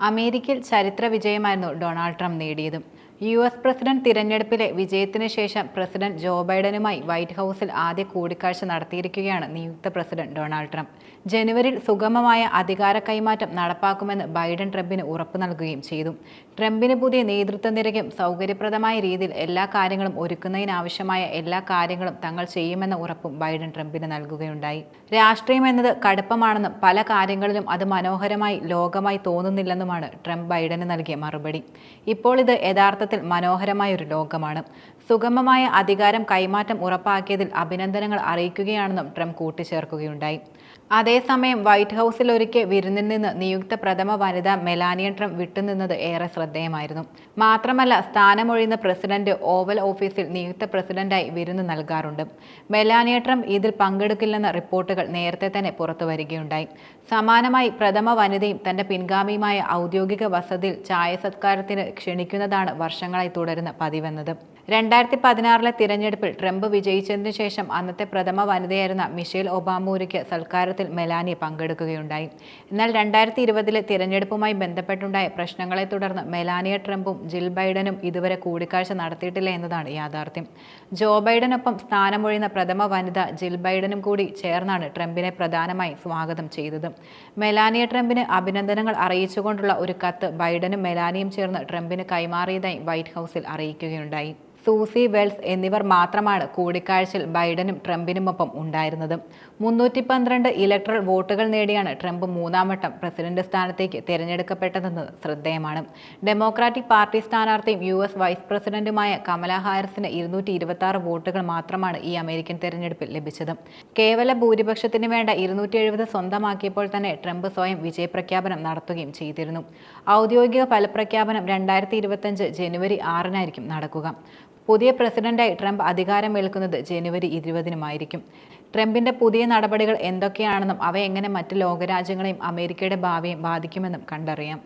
അമേരിക്കയിൽ ചരിത്ര വിജയമായിരുന്നു ഡൊണാൾഡ് ട്രംപ് നേടിയത്. യു എസ് പ്രസിഡന്റ് തിരഞ്ഞെടുപ്പിലെ വിജയത്തിന് ശേഷം പ്രസിഡന്റ് ജോ ബൈഡനുമായി വൈറ്റ് ഹൗസിൽ ആദ്യ കൂടിക്കാഴ്ച നടത്തിയിരിക്കുകയാണ് നിയുക്ത പ്രസിഡന്റ് ഡൊണാൾഡ് ട്രംപ്. ജനുവരിയിൽ സുഗമമായ അധികാര കൈമാറ്റം നടപ്പാക്കുമെന്ന് ബൈഡൻ ട്രംപിന് ഉറപ്പു നൽകുകയും ചെയ്തു. ട്രംപിന് പുതിയ നേതൃത്വ നിരക്കും സൗകര്യപ്രദമായ രീതിയിൽ എല്ലാ കാര്യങ്ങളും ഒരുക്കുന്നതിനാവശ്യമായ എല്ലാ കാര്യങ്ങളും തങ്ങൾ ചെയ്യുമെന്ന ഉറപ്പും ബൈഡൻ ട്രംപിന് നൽകുകയുണ്ടായി. രാഷ്ട്രീയം എന്നത് കടുപ്പമാണെന്നും പല കാര്യങ്ങളിലും അത് മനോഹരമായി ലോകമായി തോന്നുന്നില്ലെന്നുമാണ് ട്രംപ് ബൈഡന് നൽകിയ മറുപടി. ഇപ്പോൾ ഇത് യഥാർത്ഥത്തിൽ മനോഹരമായ ഒരു ലോകമാണ്. സുഗമമായ അധികാരം കൈമാറ്റം ഉറപ്പാക്കിയതിൽ അഭിനന്ദനങ്ങൾ അറിയിക്കുകയാണെന്നും ട്രംപ് കൂട്ടിച്ചേർക്കുകയുണ്ടായി. അതേസമയം വൈറ്റ് ഹൗസിൽ ഒരുക്കിയ വിരുന്നിൽ നിന്ന് നിയുക്ത പ്രഥമ വനിത മെലാനിയ ട്രംപ് വിട്ടുനിന്നത് ഏറെ ശ്രദ്ധേയമായിരുന്നു. മാത്രമല്ല സ്ഥാനമൊഴിയുന്ന പ്രസിഡന്റ് ഓവൽ ഓഫീസിൽ നിയുക്ത പ്രസിഡന്റായി വിരുന്ന് നൽകാറുണ്ട്. മെലാനിയ ട്രംപ് ഇതിൽ പങ്കെടുക്കില്ലെന്ന റിപ്പോർട്ടുകൾ നേരത്തെ തന്നെ പുറത്തു വരികയുണ്ടായി സമാനമായി പ്രഥമ വനിതയും തന്റെ പിൻഗാമിയുമായ ഔദ്യോഗിക വസതിയിൽ ചായ സത്കാരത്തിന് ക്ഷണിക്കുന്നതാണ് വർഷങ്ങളായി തുടരുന്ന പതിവെന്നത്. രണ്ടായിരത്തി പതിനാറിലെ തിരഞ്ഞെടുപ്പിൽ ട്രംപ് വിജയിച്ചതിനു ശേഷം അന്നത്തെ പ്രഥമ വനിതയായിരുന്ന മിഷേൽ ഒബാമൂരിക്ക് സൽക്കാരത്തിൽ മെലാനി പങ്കെടുക്കുകയുണ്ടായി. എന്നാൽ രണ്ടായിരത്തി ഇരുപതിലെ തിരഞ്ഞെടുപ്പുമായി ബന്ധപ്പെട്ടുണ്ടായ പ്രശ്നങ്ങളെ തുടർന്ന് മെലാനിയ ട്രംപും ജിൽ ബൈഡനും ഇതുവരെ കൂടിക്കാഴ്ച നടത്തിയിട്ടില്ല എന്നതാണ് യാഥാർത്ഥ്യം. ജോ ബൈഡനൊപ്പം സ്ഥാനമൊഴിയുന്ന പ്രഥമ വനിത ജിൽ ബൈഡനും കൂടി ചേർന്നാണ് ട്രംപിനെ പ്രധാനമായി സ്വാഗതം ചെയ്തത്. മെലാനിയ ട്രംപിന് അഭിനന്ദനങ്ങൾ അറിയിച്ചുകൊണ്ടുള്ള ഒരു കത്ത് ബൈഡനും മെലാനിയും ചേർന്ന് ട്രംപിന് കൈമാറിയതായി വൈറ്റ് ഹൗസിൽ അറിയിക്കുകയുണ്ടായി. സൂസി വെൽസ് എന്നിവർ മാത്രമാണ് കൂടിക്കാഴ്ചയിൽ ബൈഡനും ട്രംപിനുമൊപ്പം ഉണ്ടായിരുന്നത്. മുന്നൂറ്റി പന്ത്രണ്ട് ഇലക്ട്രൽ വോട്ടുകൾ നേടിയാണ് ട്രംപ് മൂന്നാം വട്ടം പ്രസിഡന്റ് സ്ഥാനത്തേക്ക് തിരഞ്ഞെടുക്കപ്പെട്ടതെന്ന് ശ്രദ്ധേയമാണ്. ഡെമോക്രാറ്റിക് പാർട്ടി സ്ഥാനാർത്ഥിയും യു എസ് വൈസ് പ്രസിഡന്റുമായ കമല ഹാരിസിന് ഇരുന്നൂറ്റി ഇരുപത്തി വോട്ടുകൾ മാത്രമാണ് ഈ അമേരിക്കൻ തെരഞ്ഞെടുപ്പിൽ ലഭിച്ചത്. കേവല ഭൂരിപക്ഷത്തിന് വേണ്ട ഇരുന്നൂറ്റി എഴുപത് സ്വന്തമാക്കിയപ്പോൾ തന്നെ ട്രംപ് സ്വയം വിജയപ്രഖ്യാപനം നടത്തുകയും ചെയ്തിരുന്നു. ഔദ്യോഗിക ഫലപ്രഖ്യാപനം രണ്ടായിരത്തി ഇരുപത്തഞ്ച് ജനുവരി ആറിനായിരിക്കും നടക്കുക. പുതിയ പ്രസിഡന്റായി ട്രംപ് അധികാരമേൽക്കുന്നത് ജനുവരി ഇരുപതിനുമായിരിക്കും. ട്രംപിന്റെ പുതിയ നടപടികൾ എന്തൊക്കെയാണെന്നും അവ എങ്ങനെ മറ്റ് ലോകരാജ്യങ്ങളെയും അമേരിക്കയുടെ ഭാവിയെയും ബാധിക്കുമെന്നും കണ്ടറിയാം.